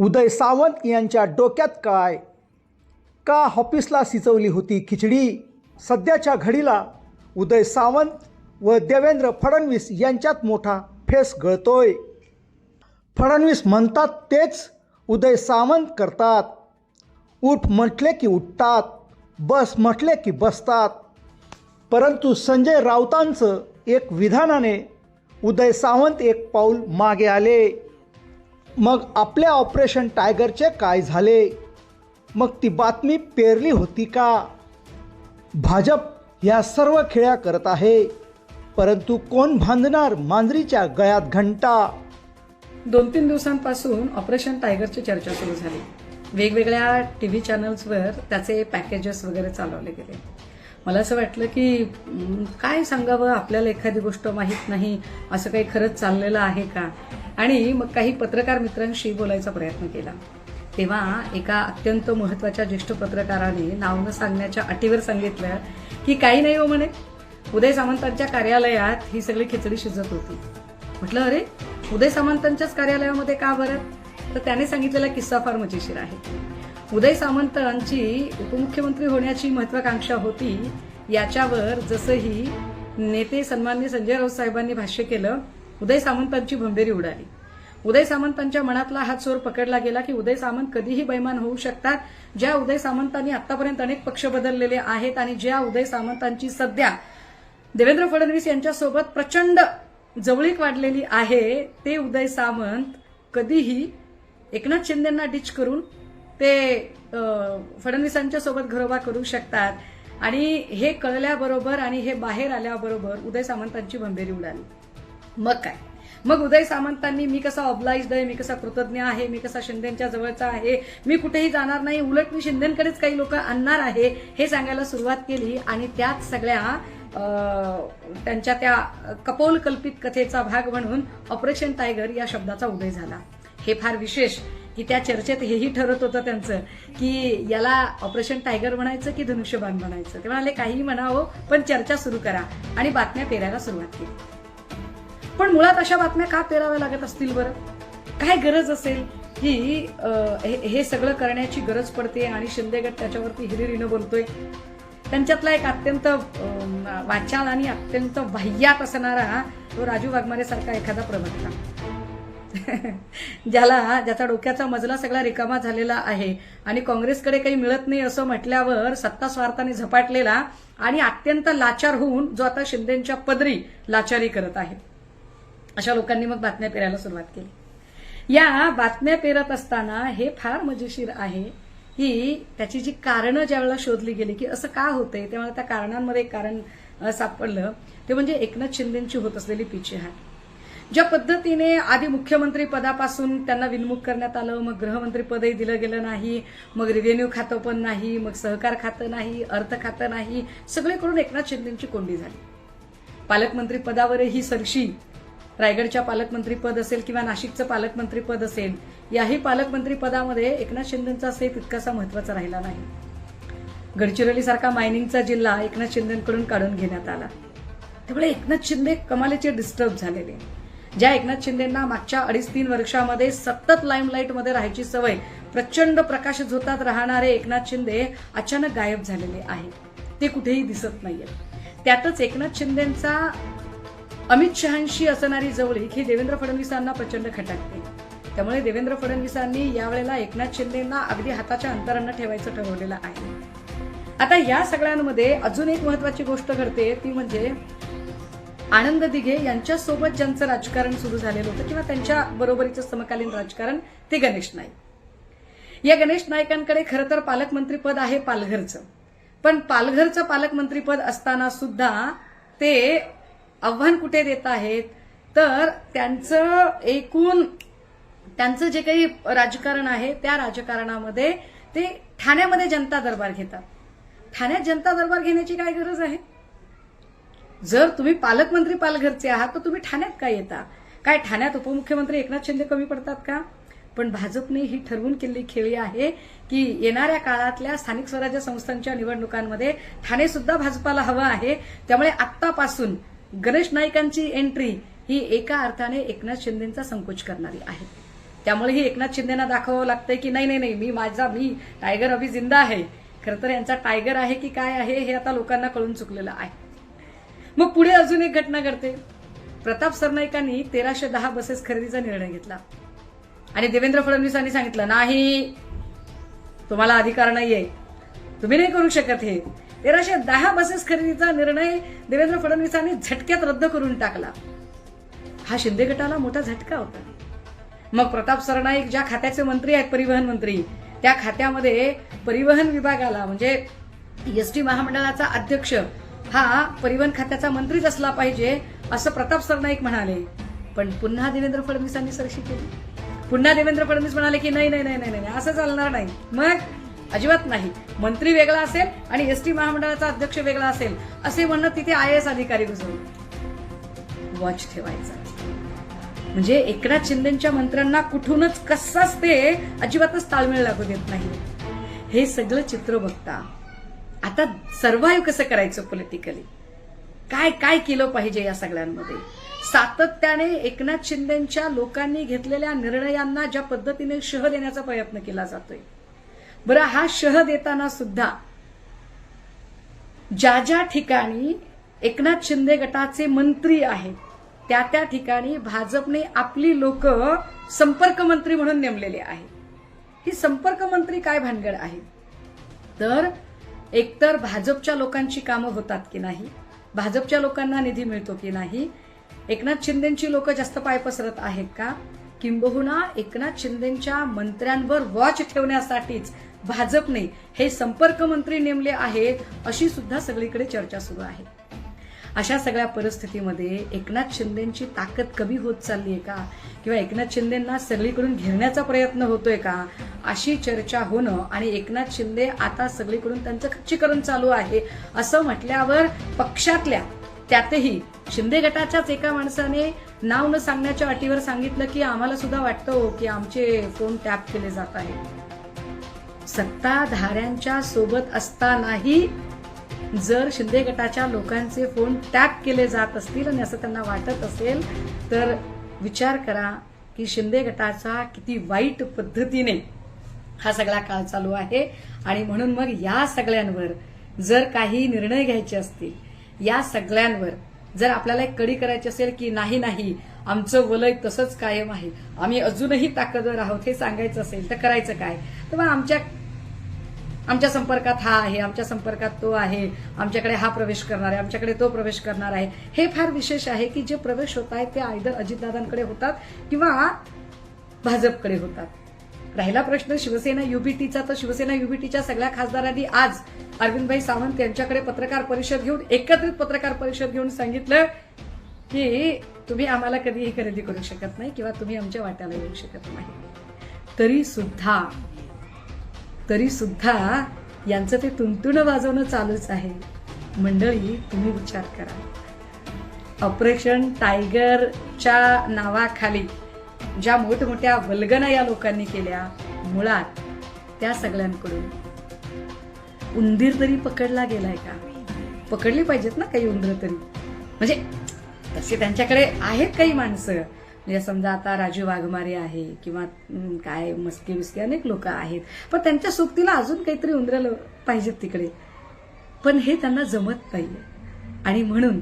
उदय सावंत यांच्या डोक्यात काय? का ऑफिसला सिचवली होती खिचडी? सध्याच्या घडीला उदय सावंत व देवेंद्र फडणवीस यांच्यात मोठा फेस गळतोय. फडणवीस म्हणतात तेच उदय सावंत करतात. उठ म्हटले की उठतात बस म्हटले की बसतात. परंतु संजय राऊतांचं एक विधानाने उदय सावंत एक पाऊल मागे आले. मग आपल्या ऑपरेशन टायगरचे काय झाले? मग ती बातमी पेरली होती का? भाजप या सर्व खेळ्या करत आहे परंतु कोण बांधणार मांजरीच्या गळ्यात घंटा? दोन तीन दिवसांपासून ऑपरेशन टायगरची चर्चा सुरू झाली. वेगवेगळ्या टी व्ही चॅनल्सवर त्याचे पॅकेजेस वगैरे चालवले गेले. मला असं वाटलं की काय सांगावं? आपल्याला एखादी गोष्ट माहीत नाही. असं काही खरंच चाललेलं आहे का? आणि मग काही पत्रकार मित्रांशी बोलायचा प्रयत्न केला. तेव्हा एका अत्यंत महत्त्वाच्या ज्येष्ठ पत्रकाराने नाव न सांगण्याच्या अटीवर सांगितलं की काही नाही हो म्हणे. उदय सामंतांच्या कार्यालयात ही सगळी खिचडी शिजत होती. म्हटलं अरे उदय सामंतांच्याच कार्यालयामध्ये का बरं? तर त्याने सांगितलेला किस्सा फार मजेशीर आहे. उदय सामंतांची उपमुख्यमंत्री होण्याची महत्वाकांक्षा होती याच्यावर जसंही नेते सन्मान्य संजय राऊत साहेबांनी भाष्य केलं उदय सामंतांची भंबेरी उडाली. उदय सामंतांच्या मनातला हा चोर पकडला गेला की उदय सामंत कधीही बैमान होऊ शकतात. ज्या उदय सामंतांनी आतापर्यंत अनेक पक्ष बदललेले आहेत आणि ज्या उदय सामंतांची सध्या देवेंद्र फडणवीस यांच्यासोबत प्रचंड जवळीक वाढलेली आहे ते उदय सामंत कधीही एकनाथ शिंदेना डिच करून ते फडणवीसांच्या सोबत घरोबा करू शकतात. आणि हे कळल्याबरोबर आणि हे बाहेर आल्याबरोबर उदय सामंतांची भंबेरी उडाली. मग काय? मग उदय सामंतांनी मी कसा ऑबलाइज्ड आहे मी कसा कृतज्ञ आहे मी कसा शिंदेच्या जवळचा आहे मी कुठेही जाणार नाही उलट मी शिंदेकडेच काही लोक आणणार आहे हे सांगायला सुरुवात केली आणि त्यात सगळ्या त्यांच्या त्या कपोल कल्पित कथेचा भाग म्हणून ऑपरेशन टायगर या शब्दाचा उदय झाला. हे फार विशेष. की त्या चर्चेत हेही ठरत होतं त्यांचं की याला ऑपरेशन टायगर म्हणायचं की धनुष्यबाण म्हणायचं. ते म्हणाले काहीही म्हणावं पण चर्चा सुरू करा. आणि बातम्या पेरायला सुरुवात केली. पण मुळात अशा बातम्या का पेराव्या लागत असतील बरं? काय गरज असेल? की अं, हे सगळं करण्याची गरज पडते आणि शिंदेगट त्याच्यावरती हिरिरीनं बोलतोय. त्यांच्यातला एक अत्यंत अं, वाचाल आणि अत्यंत बाह्यात असणारा तो राजू वाघमारे सारखा एखादा प्रवक्ता. ज्याला ज्याचा डोक्याचा मजला सगळा रिकामा झालेला आहे. आणि काँग्रेसकडे काही मिळत नाही असं म्हटल्यावर सत्ता स्वार्थाने झपाटलेला आणि अत्यंत लाचार होऊन जो आता शिंदेच्या पदरी लाचारी करत आहे. अशा लोकांनी मग बातम्या पेरायला सुरुवात केली. या बातम्या पेरत असताना हे फार मजेशीर आहे की त्याची जी कारणं ज्यावेळेला शोधली गेली की असं का होतंय तेव्हा त्या कारणांमध्ये एक कारण सापडलं. ते म्हणजे एकनाथ शिंदेची होत असलेली पिछेहाट. ज्या पद्धतीने आधी मुख्यमंत्री पदापासून त्यांना विनमुख करण्यात आलं मग गृहमंत्री पदही दिलं गेलं नाही मग रिव्हेन्यू खातं पण नाही मग सहकार खातं नाही अर्थ खातं नाही सगळे करून एकनाथ शिंदेची कोंडी झाली. पालकमंत्री पदावरही सरशी. रायगडच्या पालकमंत्रीपद असेल किंवा नाशिकचं पालकमंत्रीपद असेल याही पालकमंत्री पदामध्ये एकनाथ शिंदेचा सेफ तितकासा महत्त्वाचा राहिला नाही. गडचिरोली सारखा मायनिंगचा जिल्हा एकनाथ शिंदेकडून काढून घेण्यात आला. त्यामुळे एकनाथ शिंदे कमालीचे डिस्टर्ब झालेले. ज्या एकनाथ शिंदेना मागच्या अडीच तीन वर्षामध्ये सतत लाईमलाईटमध्ये राहायची सवय प्रचंड प्रकाश झोतात राहणारे एकनाथ शिंदे अचानक गायब झालेले आहेत. ते कुठेही दिसत नाहीये त्यातच एकनाथ शिंदेचा अमित शहांशी असणारी जवळीक ही देवेंद्र फडणवीसांना प्रचंड खटाकते. त्यामुळे देवेंद्र फडणवीसांनी यावेळेला एकनाथ शिंदेना अगदी हाताच्या अंतरानं ठेवायचं ठरवलेलं आहे. आता या सगळ्यांमध्ये अजून एक महत्वाची गोष्ट घडते ती म्हणजे आनंद दिघे यांच्यासोबत ज्यांचं राजकारण सुरू झालेलं होतं किंवा त्यांच्या बरोबरीचं समकालीन राजकारण ते गणेश नाईक. या गणेश नाईकांकडे खरं तर पालकमंत्रीपद आहे पालघरचं. पण पालघरचं पालकमंत्रीपद असताना सुद्धा ते आव्हान कुठे देत आहेत? तर त्यांचं एकूण त्यांचं जे काही राजकारण आहे त्या राजकारणामध्ये ते ठाण्यामध्ये जनता दरबार घेतात. ठाण्यात जनता दरबार घेण्याची काय गरज आहे? जर तुम्ही पालकमंत्री पालघरचे आहात तर तुम्ही ठाण्यात काय येता? काय ठाण्यात उपमुख्यमंत्री एकनाथ शिंदे कमी पडतात का? पण भाजपने ही ठरवून केलेली खेळी आहे की येणाऱ्या काळातल्या स्थानिक स्वराज्य संस्थांच्या निवडणुकांमध्ये ठाणे सुद्धा भाजपाला हवं आहे. त्यामुळे आत्तापासून गणेश नाईकांची एंट्री ही एका अर्थाने एकनाथ शिंदेचा संकोच करणारी आहे. त्यामुळे ही एकनाथ शिंदेना दाखवावं लागतंय की नाही नाही नाही मी माझा मी टायगर अभि जिंदा आहे. खरं तर यांचा टायगर आहे की काय आहे हे आता लोकांना कळून चुकलेलं आहे. मग पुढे अजून एक घटना घडते. प्रताप सरनाईकांनी तेराशे दहा बसेस खरेदीचा निर्णय घेतला. आणि देवेंद्र फडणवीसांनी सांगितलं नाही तुम्हाला अधिकार नाहीये. तुम्ही नाही करू शकत हे. तेराशे दहा बसेस खरेदीचा निर्णय देवेंद्र फडणवीसांनी झटक्यात रद्द करून टाकला. हा शिंदे गटाला मोठा झटका होता. मग प्रताप सरनाईक ज्या खात्याचे मंत्री आहेत परिवहन मंत्री त्या खात्यामध्ये परिवहन विभागाला म्हणजे एस टी महामंडळाचा अध्यक्ष हा परिवहन खात्याचा मंत्रीच असला पाहिजे असं प्रताप सरनाईक म्हणाले. पण पुन्हा देवेंद्र फडणवीसांनी सरशी केली. पुन्हा देवेंद्र फडणवीस म्हणाले की नाही नाही नाही नाही नाही असं चालणार नाही. मग? अजिबात नाही. मंत्री वेगळा असेल आणि एस टी महामंडळाचा अध्यक्ष वेगळा असेल असे म्हणणं तिथे आय एस अधिकारी घुसवले वॉच ठेवायचा. म्हणजे एकनाथ शिंदेच्या मंत्र्यांना कुठूनच कसाच ते अजिबातच ताळमेळ लागू देत नाही. हे सगळं चित्र बघता आता सर्वाईव्ह कसं करायचं पॉलिटिकली काय काय केलं पाहिजे या सगळ्यांमध्ये? सातत्याने एकनाथ शिंदेच्या लोकांनी घेतलेल्या निर्णयांना ज्या पद्धतीने शह देण्याचा प्रयत्न केला जातोय. बरं हा शह देताना सुद्धा ज्या ज्या ठिकाणी एकनाथ शिंदे गटाचे मंत्री आहेत त्या त्या ठिकाणी भाजपने आपली लोक संपर्क मंत्री म्हणून नेमलेले आहेत ही संपर्क मंत्री काय भानगड आहे? तर एकतर भाजपच्या लोकांची कामं होतात की नाही भाजपच्या लोकांना निधी मिळतो की नाही एकनाथ शिंदेची लोक जास्त पाय पसरत आहेत का? किंबहुना एकनाथ शिंदेच्या मंत्र्यांवर वॉच ठेवण्यासाठीच भाजपने हे संपर्क मंत्री नेमले आहेत अशी सुद्धा सगळीकडे चर्चा सुरू आहे. अशा सगळ्या परिस्थितीमध्ये एकनाथ शिंदेची ताकद कमी होत चालली आहे का? किंवा एकनाथ शिंदेंना सगळीकडून घेरण्याचा प्रयत्न होतोय का? अशी चर्चा होणं आणि एकनाथ शिंदे आता सगळीकडून त्यांचं खच्चीकरण चालू आहे असं म्हटल्यावर पक्षातल्या त्यातही शिंदे गटाच्याच एका माणसाने नाव न सांगण्याच्या अटीवर सांगितलं की आम्हाला सुद्धा वाटतं की आमचे फोन टॅप केले जात आहेत. सत्ताधाऱ्यांच्या सोबत असतानाही जर शिंदे गटाच्या लोकांचे फोन टॅप केले जात असतील आणि असं त्यांना वाटत असेल तर विचार करा की शिंदे गटाचा किती वाईट पद्धतीने हा सगळा काळ चालू आहे. आणि म्हणून मग या सगळ्यांवर जर काही निर्णय घ्यायचे असतील या सगळ्यांवर जर आपल्याला एक कडी करायची असेल की नाही नाही आमचं वलय तसंच कायम आहे आम्ही अजूनही ताकदवर आहोत हे सांगायचं असेल तर करायचं काय? तर मग आमच्या आमच्या संपर्कात हा आहे आमच्या संपर्कात तो आहे आमच्याकडे हा प्रवेश करणार आहे आमच्याकडे तो प्रवेश करणार आहे. हे फार विशेष आहे की जे प्रवेश होत आहेत ते आयदर अजितदादांकडे होतात किंवा भाजपकडे होतात. राहिला प्रश्न शिवसेना युबीटीचा तर शिवसेना युबीटीच्या सगळ्या खासदारांनी आज अरविंदभाई सावंत यांच्याकडे पत्रकार परिषद घेऊन एकत्रित पत्रकार परिषद घेऊन सांगितलं की तुम्ही आम्हाला कधीही खरेदी करू शकत नाही किंवा तुम्ही आमच्या वाट्याला येऊ शकत नाही. तरी सुद्धा तरी सुद्धा यांचं ते तुंतुणं वाजवणं चालूच आहे. मंडळी तुम्ही विचार करा. ऑपरेशन टायगरच्या नावाखाली ज्या मोठमोठ्या वल्गना या लोकांनी केल्या मुळात त्या सगळ्यांकडून. उंदीर तरी पकडला गेलाय का? पकडली पाहिजेत ना काही उंदीर तरी. म्हणजे तसे त्यांच्याकडे आहेत काही माणसं. म्हणजे समजा आता राजू वाघमारे आहे किंवा काय मस्के बिस्के अनेक लोक आहेत. पण त्यांच्या सोबतीला अजून काहीतरी उंदरं पाहिजेत तिकडे. पण हे त्यांना जमत नाही आणि म्हणून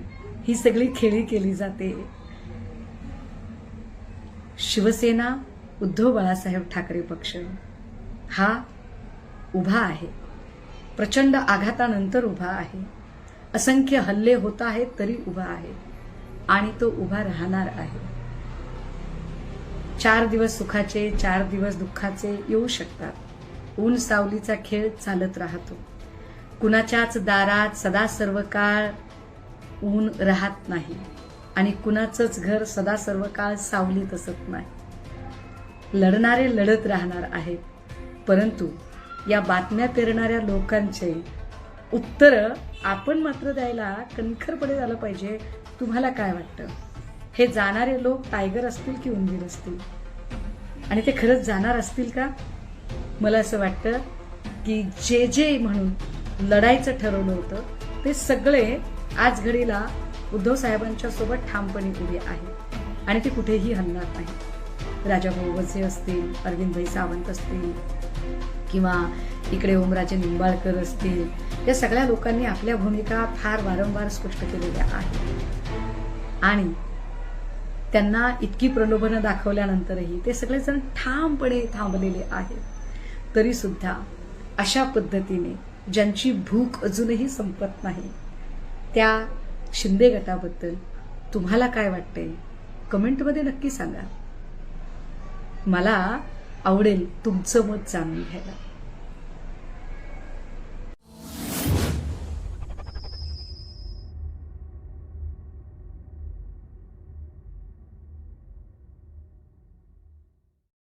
ही सगळी खेळी केली जाते. शिवसेना उद्धव बाळासाहेब ठाकरे पक्ष हा उभा आहे. प्रचंड आघातानंतर उभा आहे. असंख्य हल्ले होत आहेत तरी उभा आहे. आणि तो उभा राहणार आहे. चार दिवस सुखाचे चार दिवस दुःखाचे येऊ शकतात. ऊन सावलीचा खेळ चालत राहतो. कुणाच्याच दारात सदा सर्व काळ ऊन राहत नाही आणि कुणाचंच घर सदा सर्व काळ सावलीत असत नाही. लढणारे लढत राहणार आहेत. परंतु या बातम्या पेरणाऱ्या लोकांचे उत्तरं आपण मात्र द्यायला कणखरपणे झालं पाहिजे. तुम्हाला काय वाटतं? हे जाणारे लोक टायगर असतील की उंदीर असतील? आणि ते खरंच जाणार असतील का? मला असं वाटतं की जे जे म्हणून लढायचं ठरवलं होतं ते सगळे आज घडीला उद्धव साहेबांच्या सोबत ठामपणे उभे आहे आणि ते कुठेही हलणार नाही राजाभाऊ वझे असतील अरविंदभाई सावंत असतील किंवा इकडे ओमराजे निंबाळकर असतील या सगळ्या लोकांनी आपल्या भूमिका फार वारंवार स्पष्ट केलेल्या आहेत. आणि त्यांना इतकी प्रलोभनं दाखवल्यानंतरही ते सगळेजण ठामपणे थांबलेले आहेत. तरी सुद्धा अशा पद्धतीने ज्यांची भूक अजूनही संपत नाही त्या शिंदे गटाबद्दल तुम्हाला काय वाटते कमेंटमध्ये नक्की सांगा. मला आवडेल तुमचं मत जाणून घ्यायला.